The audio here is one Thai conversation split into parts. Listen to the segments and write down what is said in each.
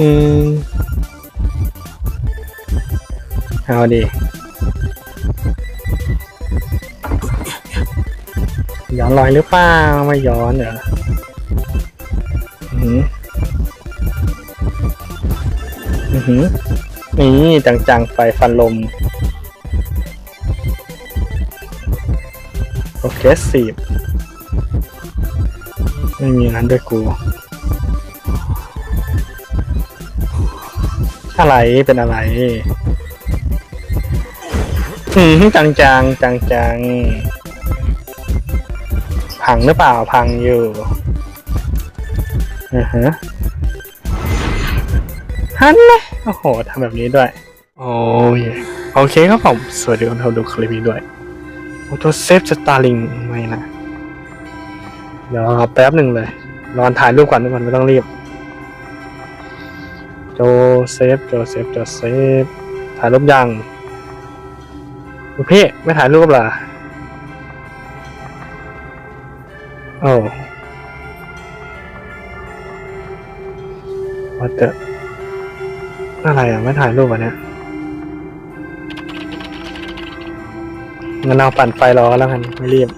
อืม เอาดิ ย้อนรอยหรือเปล่าไม่ย้อนเหรออือหืออือหือนี่จังๆไปฟันลมโอเคสีบไม่มีนั้นด้วยกู อะไรเป็นอะไร อืมจังจังจังจังพังหรือเปล่าพังอยู่อือฮะฮันเลยโอ้โหทำแบบนี้ด้วย โอ้ยโอเคครับผม สวัสดีคนที่ดูคลิปนี้ด้วยโอ้โจเซฟสตาร์ลิงไม่นะ เดี๋ยวรอแป๊บหนึ่งเลยรอนถ่ายรูปก่อนทุกคนไม่ต้องรีบ โจเซฟ โจเซฟ โจเซฟ ถ่ายรูปยังลูกพี่ไม่ถ่ายรูปล่ะโอ้ว่าจะอะไรอะ ไม่ถ่ายรูปอะเนี่ยงั้นเราปั่นไฟรอแล้วกัน ไม่รีบ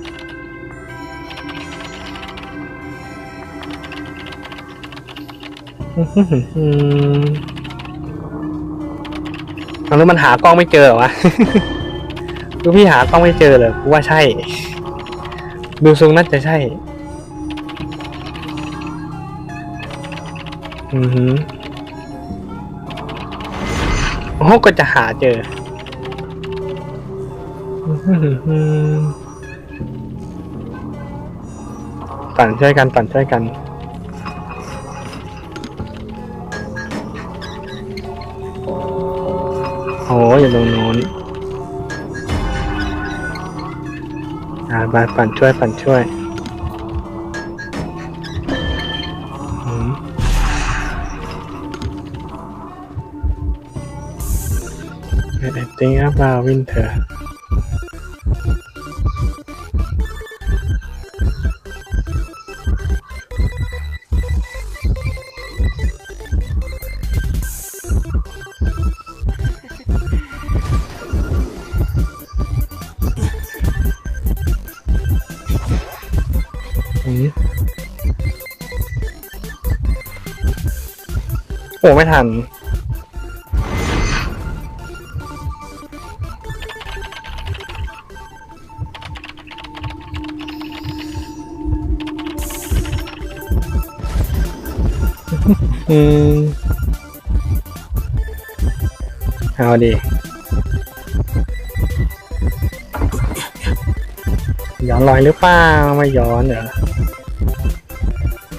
อืมแล้วมันหากล้องไม่เจอเหรอวะ ดูพี่หากล้องไม่เจอเลยกูว่าใช่ ดูทรงน่าจะใช่ อือหือโอ้โหก็จะหาเจออือหือปั่นช่วยกันปั่นช่วยกัน โอ้ยอยู่ตรงโน้นอ่าบาปั่นช่วยปั่นช่วยอืม I think about winter อื โอ้ไม่ทัน อืมเอาดิย้อนรอยหรือเปล่าไม่ย้อนเหรอ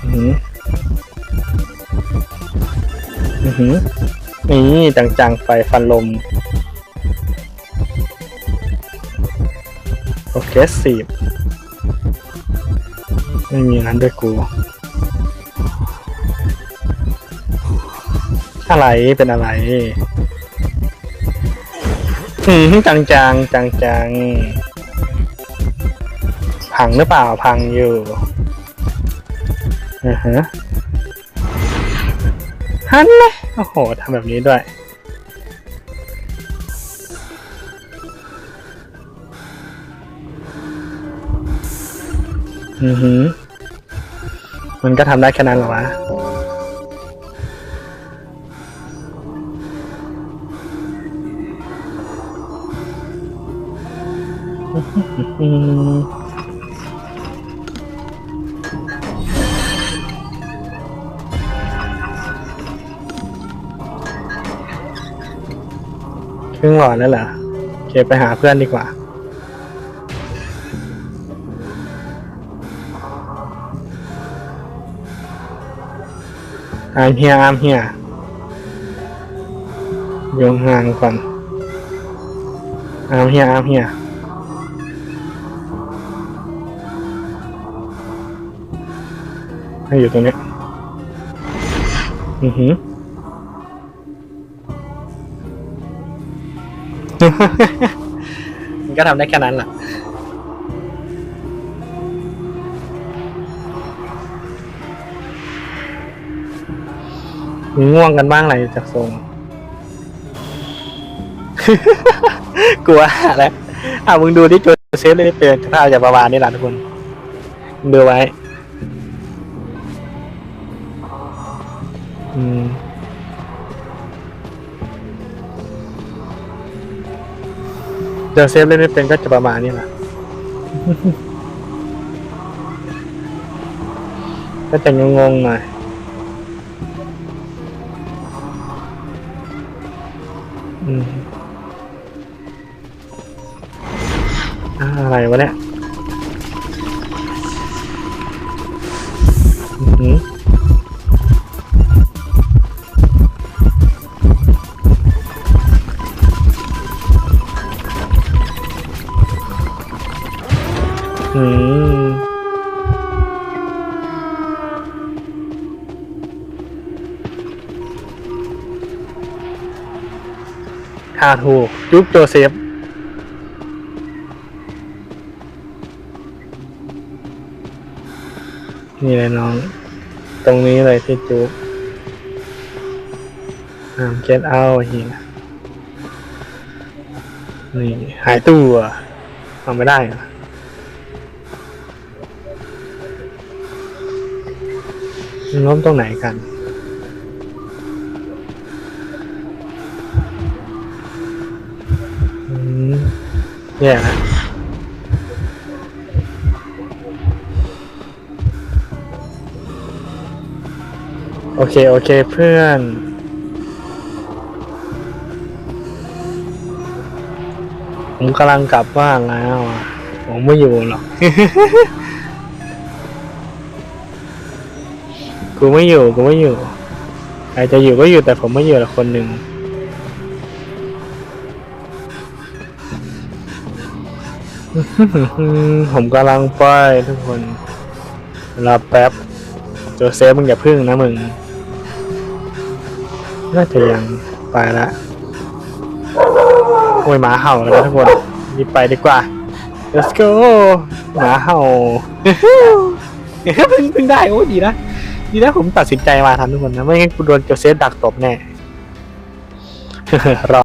อือ หือนี่จังๆ ไปฟันลม โอเคสีบไม่มีนั้นด้วยกู อะไรเป็นอะไร อืมจังจังจังจังพังหรือเปล่าพังอยู่อือฮะ ฮันเลยโอ้โหทำแบบนี้ด้วย อือหือ มันก็ทำได้แค่นั้นหรอวะอืม ครึ่งหลอดแล้วเหรอโอเคไปหาเพื่อนดีกว่าอามเฮียอามเฮียโยงห่างก่อนอามเฮียอามเฮียให้อยู่ตรงนี้ อือหือ มันก็ทำได้แค่นั้นแหละมีง่วงกันบ้างอะไรจากทรง กลัวแล้วอะมึงดูที่โจเซฟเลยได้เป็นถ้าจะประมาณนี้แหละทุกคนมึงดูไว้ อืม โจเซฟเล่นไม่เป็นก็จะประมาณนี้แหละ ก็จะงงๆหน่อยอืมอ่าอะไรวะเนี่ย หืออืมหาถูกจุ๊บโจเซฟนี่เลยน้อง ตรงนี้เลยที่จุ๊บอ่าเก็ตเอาเฮียนี่ หายตัวทำไม่ได้เหรอ ล้มตรงไหนกัน อืมแย่นะโอเค โอเค เพื่อนผมกำลังกลับบ้านแล้วอะผมไม่อยู่หรอก กูไม่อยู่กูไม่อยู่ใครจะอยู่ก็อยู่แต่ผมไม่อยู่ละคนหนึ่งผมกำลังไปทุกคนรอแป๊บโจเซฟมึงอย่าพึ่งนะมึง น่าจะยังไปละโอ้ยหมาเห่าแล้วนะทุกคนรีบไปดีกว่า let's go หมาเห่าเพิ่งเพิ่งได้โอ้ดีนะ ดีนะผมตัดสินใจมาทันทุกคนนะ ไม่งั้นกูโดนโจเซฟดักตบแน่ รอ